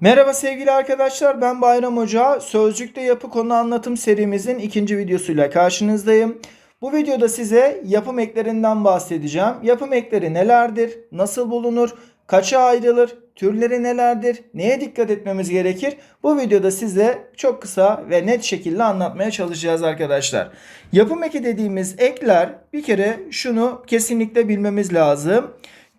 Merhaba sevgili arkadaşlar ben Bayram Hoca. Sözcükte yapı konu anlatım serimizin ikinci videosuyla karşınızdayım. Bu videoda size yapım eklerinden bahsedeceğim. Yapım ekleri nelerdir? Nasıl bulunur? Kaça ayrılır? Türleri nelerdir? Neye dikkat etmemiz gerekir? Bu videoda size çok kısa ve net şekilde anlatmaya çalışacağız arkadaşlar. Yapım eki dediğimiz ekler bir kere şunu kesinlikle bilmemiz lazım.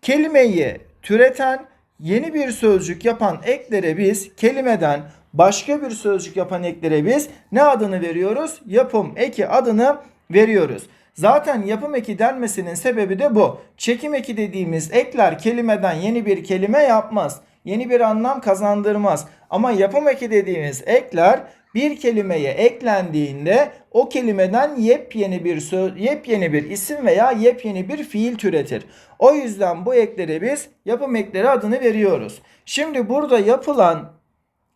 Kelimeyi türeten yeni bir sözcük yapan eklere biz kelimeden başka bir sözcük yapan eklere biz ne adını veriyoruz? Yapım eki adını veriyoruz. Zaten yapım eki denmesinin sebebi de bu. Çekim eki dediğimiz ekler kelimeden yeni bir kelime yapmaz. Yeni bir anlam kazandırmaz. Ama yapım eki dediğimiz ekler bir kelimeye eklendiğinde o kelimeden yepyeni bir söz, yepyeni bir isim veya yepyeni bir fiil türetir. O yüzden bu eklere biz yapım ekleri adını veriyoruz. Şimdi burada yapılan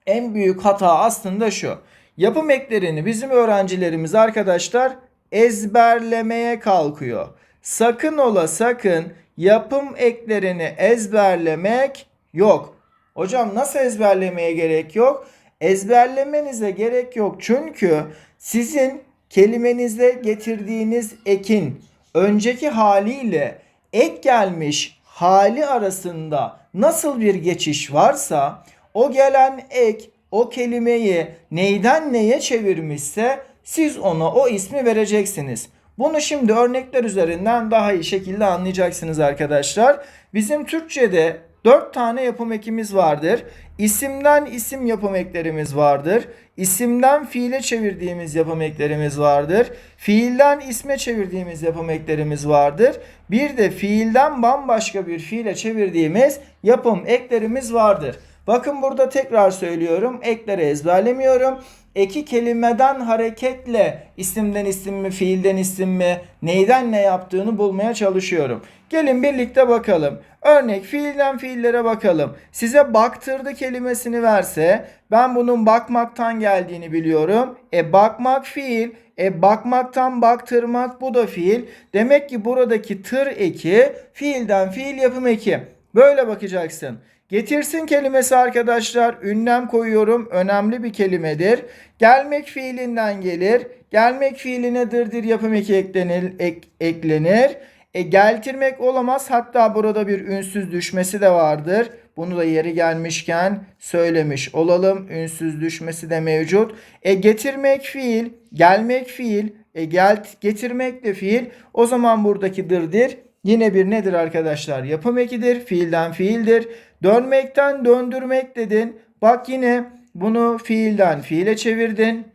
en büyük hata aslında şu. Yapım eklerini bizim öğrencilerimiz arkadaşlar ezberlemeye kalkıyor. Sakın ola sakın yapım eklerini ezberlemek yok. Hocam nasıl ezberlemeye gerek yok? Ezberlemenize gerek yok. Çünkü sizin kelimenizde getirdiğiniz ekin önceki haliyle ek gelmiş hali arasında nasıl bir geçiş varsa o gelen ek o kelimeyi neyden neye çevirmişse siz ona o ismi vereceksiniz. Bunu şimdi örnekler üzerinden daha iyi şekilde anlayacaksınız arkadaşlar. Bizim Türkçe'de 4 tane yapım ekimiz vardır. İsimden isim yapım eklerimiz vardır. İsimden fiile çevirdiğimiz yapım eklerimiz vardır. Fiilden isme çevirdiğimiz yapım eklerimiz vardır. Bir de fiilden bambaşka bir fiile çevirdiğimiz yapım eklerimiz vardır. Bakın burada tekrar söylüyorum. Ekleri ezberlemiyorum. Eki kelimeden hareketle isimden isim mi, fiilden isim mi, neyden ne yaptığını bulmaya çalışıyorum. Gelin birlikte bakalım. Örnek fiilden fiillere bakalım. Size baktırdı kelimesini verse ben bunun bakmaktan geldiğini biliyorum. E bakmak fiil. E bakmaktan baktırmak bu da fiil. Demek ki buradaki tır eki fiilden fiil yapım eki. Böyle bakacaksın. Getirsin kelimesi arkadaşlar ünlem koyuyorum. Önemli bir kelimedir. Gelmek fiilinden gelir. Gelmek fiiline dırdır yapım eki eklenir. Ek, eklenir. E, geltirmek olamaz. Hatta burada bir ünsüz düşmesi de vardır. Bunu da yeri gelmişken söylemiş olalım. Ünsüz düşmesi de mevcut. E getirmek fiil, gelmek fiil, e gel getirmek de fiil. O zaman buradaki dırdır yine bir nedir arkadaşlar? Yapım ekidir. Fiilden fiildir. Dönmekten döndürmek dedin. Bak yine bunu fiilden fiile çevirdin.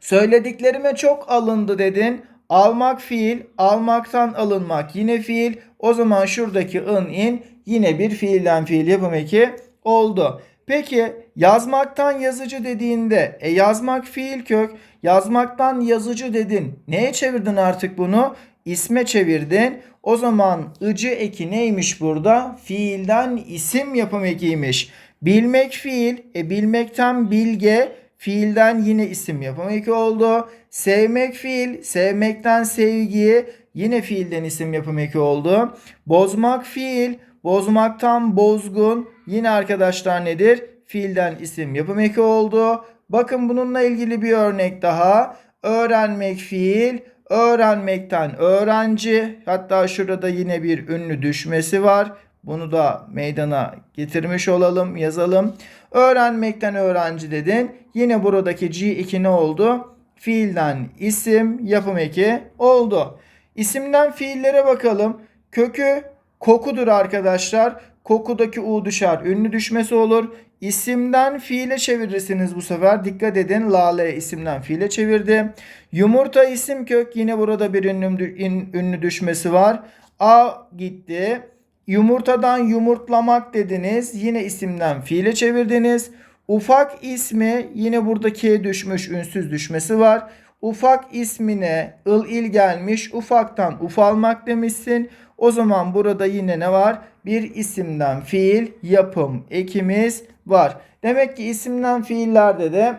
Söylediklerime çok alındı dedin. Almak fiil, almaktan alınmak yine fiil. O zaman şuradaki ın in yine bir fiilden fiil yapım eki oldu. Peki yazmaktan yazıcı dediğinde e yazmak fiil kök, yazmaktan yazıcı dedin. Neye çevirdin artık bunu? İsme çevirdin. O zaman ıcı eki neymiş burada? Fiilden isim yapım ekiymiş. Bilmek fiil, e bilmekten bilge, fiilden yine isim yapım eki oldu. Sevmek fiil, sevmekten sevgi, yine fiilden isim yapım eki oldu. Bozmak fiil, bozmaktan bozgun, yine arkadaşlar nedir? Fiilden isim yapım eki oldu. Bakın bununla ilgili bir örnek daha. Öğrenmek fiil, öğrenmekten öğrenci. Hatta şurada yine bir ünlü düşmesi var. Bunu da meydana getirmiş olalım, yazalım. Öğrenmekten öğrenci dedin. Yine buradaki G2 ne oldu? Fiilden isim, yapım eki oldu. İsimden fiillere bakalım. Kökü kokudur arkadaşlar. Kokudaki U düşer. Ünlü düşmesi olur. İsimden fiile çevirirsiniz bu sefer. Dikkat edin. Lale isimden fiile çevirdi. Yumurta isim kök. Yine burada bir ünlü, ünlü düşmesi var. A gitti. Yumurtadan yumurtlamak dediniz. Yine isimden fiile çevirdiniz. Ufak ismi yine buradaki düşmüş ünsüz düşmesi var. Ufak ismine ıl il gelmiş. Ufaktan ufalmak demişsin. O zaman burada yine ne var? Bir isimden fiil yapım ekimiz var. Demek ki isimden fiillerde de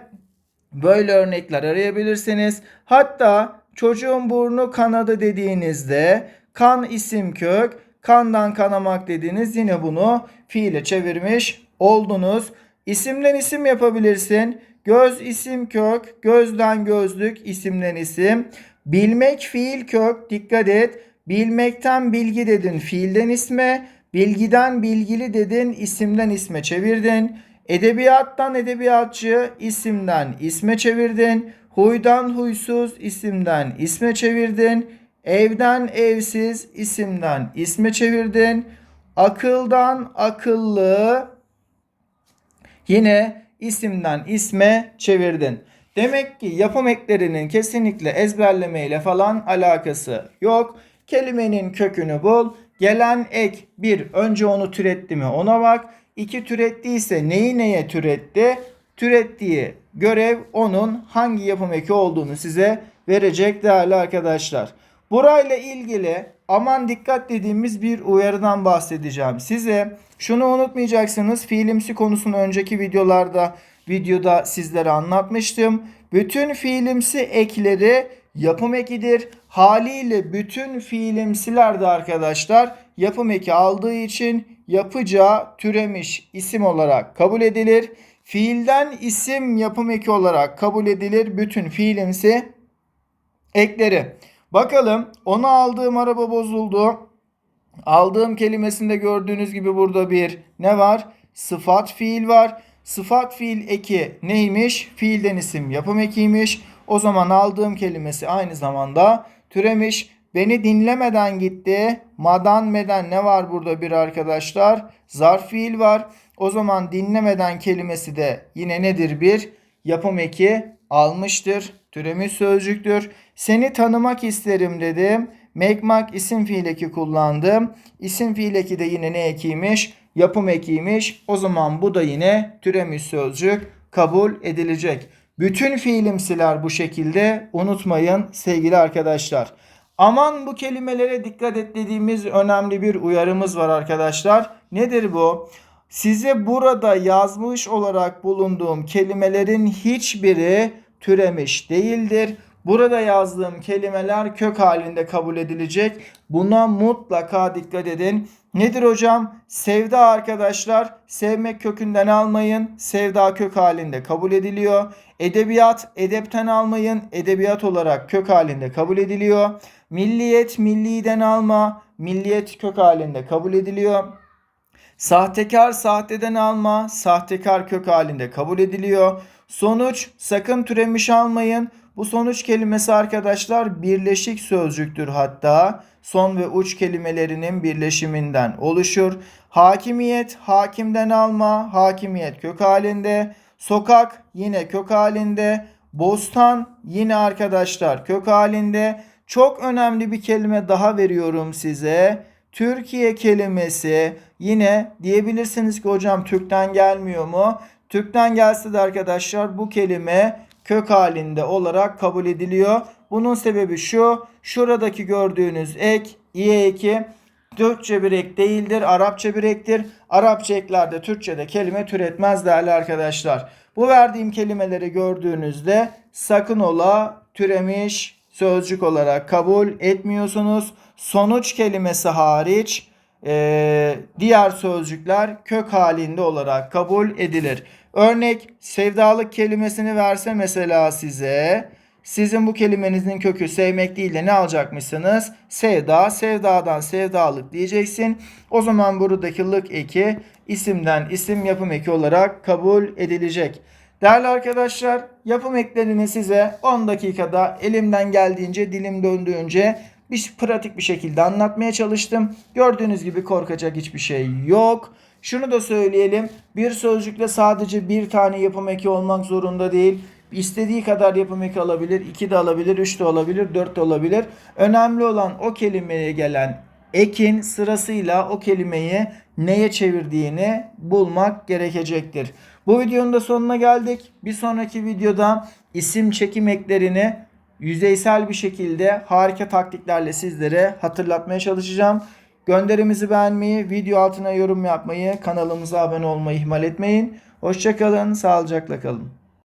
böyle örnekler arayabilirsiniz. Hatta çocuğun burnu kanadı dediğinizde kan isim kök, kandan kanamak dediğiniz yine bunu fiile çevirmiş oldunuz. İsimden isim yapabilirsin. Göz isim kök, gözden gözlük isimden isim. Bilmek fiil kök, dikkat et. Bilmekten bilgi dedin fiilden isme. Bilgiden bilgili dedin isimden isme çevirdin. Edebiyattan edebiyatçı isimden isme çevirdin. Huydan huysuz isimden isme çevirdin. Evden evsiz isimden isme çevirdin. Akıldan akıllı yine isimden isme çevirdin. Demek ki yapım eklerinin kesinlikle ezberlemeyle falan alakası yok. Kelimenin kökünü bul. Gelen ek bir önce onu türetti mi ona bak. İki türettiyse neyi neye türetti? Türettiği görev onun hangi yapım eki olduğunu size verecek değerli arkadaşlar. Burayla ilgili aman dikkat dediğimiz bir uyarıdan bahsedeceğim. Size şunu unutmayacaksınız. Fiilimsi konusunu önceki videolarda videoda sizlere anlatmıştım. Bütün fiilimsi ekleri yapım ekidir. Haliyle bütün fiilimsiler de arkadaşlar yapım eki aldığı için yapacağı türemiş isim olarak kabul edilir. Fiilden isim yapım eki olarak kabul edilir bütün fiilimsi ekleri. Bakalım onu aldığım araba bozuldu. Aldığım kelimesinde gördüğünüz gibi burada bir ne var? Sıfat fiil var. Sıfat fiil eki neymiş? Fiilden isim yapım ekiymiş. O zaman aldığım kelimesi aynı zamanda türemiş. Beni dinlemeden gitti. Madan meden ne var burada bir arkadaşlar? Zarf fiil var. O zaman dinlemeden kelimesi de yine nedir bir? Yapım eki almıştır. Türemiş sözcüktür. Seni tanımak isterim dedim. Mekmak isim fiil eki kullandım. İsim fiil eki de yine ne ekiymiş? Yapım ekiymiş. O zaman bu da yine türemiş sözcük kabul edilecek. Bütün fiilimsiler bu şekilde unutmayın sevgili arkadaşlar. Aman bu kelimelere dikkat et dediğimiz önemli bir uyarımız var arkadaşlar. Nedir bu? Size burada yazmış olarak bulunduğum kelimelerin hiçbiri türemiş değildir. Burada yazdığım kelimeler kök halinde kabul edilecek. Buna mutlaka dikkat edin. Nedir hocam? Sevda arkadaşlar. Sevmek kökünden almayın. Sevda kök halinde kabul ediliyor. Edebiyat edepten almayın. Edebiyat olarak kök halinde kabul ediliyor. Milliyet milliden alma. Milliyet kök halinde kabul ediliyor. Sahtekar sahteden alma. Sahtekar kök halinde kabul ediliyor. Sonuç sakın türemiş almayın. Bu sonuç kelimesi arkadaşlar birleşik sözcüktür hatta. Son ve uç kelimelerinin birleşiminden oluşur. Hakimiyet hakimden alma. Hakimiyet kök halinde. Sokak yine kök halinde. Bostan yine arkadaşlar kök halinde. Çok önemli bir kelime daha veriyorum size. Türkiye kelimesi yine diyebilirsiniz ki hocam Türk'ten gelmiyor mu? Türk'ten gelse de arkadaşlar bu kelime kök halinde olarak kabul ediliyor. Bunun sebebi şu. Şuradaki gördüğünüz ek i eki Türkçe bir ek değildir. Arapça bir ektir. Arapça eklerde Türkçe'de kelime türetmez değerli arkadaşlar. Bu verdiğim kelimeleri gördüğünüzde sakın ola türemiş sözcük olarak kabul etmiyorsunuz. Sonuç kelimesi hariç e, diğer sözcükler kök halinde olarak kabul edilir. Örnek sevdalık kelimesini verse mesela size sizin bu kelimenizin kökü sevmek değil de ne alacakmışsınız? Sevda, sevdadan sevdalık diyeceksin. O zaman buradaki lık eki isimden isim yapım eki olarak kabul edilecek. Değerli arkadaşlar yapım eklerini size 10 dakikada elimden geldiğince dilim döndüğünce bir pratik bir şekilde anlatmaya çalıştım. Gördüğünüz gibi korkacak hiçbir şey yok. Şunu da söyleyelim. Bir sözcükle sadece bir tane yapım eki olmak zorunda değil. İstediği kadar yapım eki alabilir. 2 de alabilir, 3 de olabilir, 4 de olabilir. Önemli olan o kelimeye gelen ekin sırasıyla o kelimeyi neye çevirdiğini bulmak gerekecektir. Bu videonun da sonuna geldik. Bir sonraki videoda isim çekim eklerini yüzeysel bir şekilde harika taktiklerle sizlere hatırlatmaya çalışacağım. Gönderimizi beğenmeyi, video altına yorum yapmayı, kanalımıza abone olmayı ihmal etmeyin. Hoşçakalın, sağlıcakla kalın.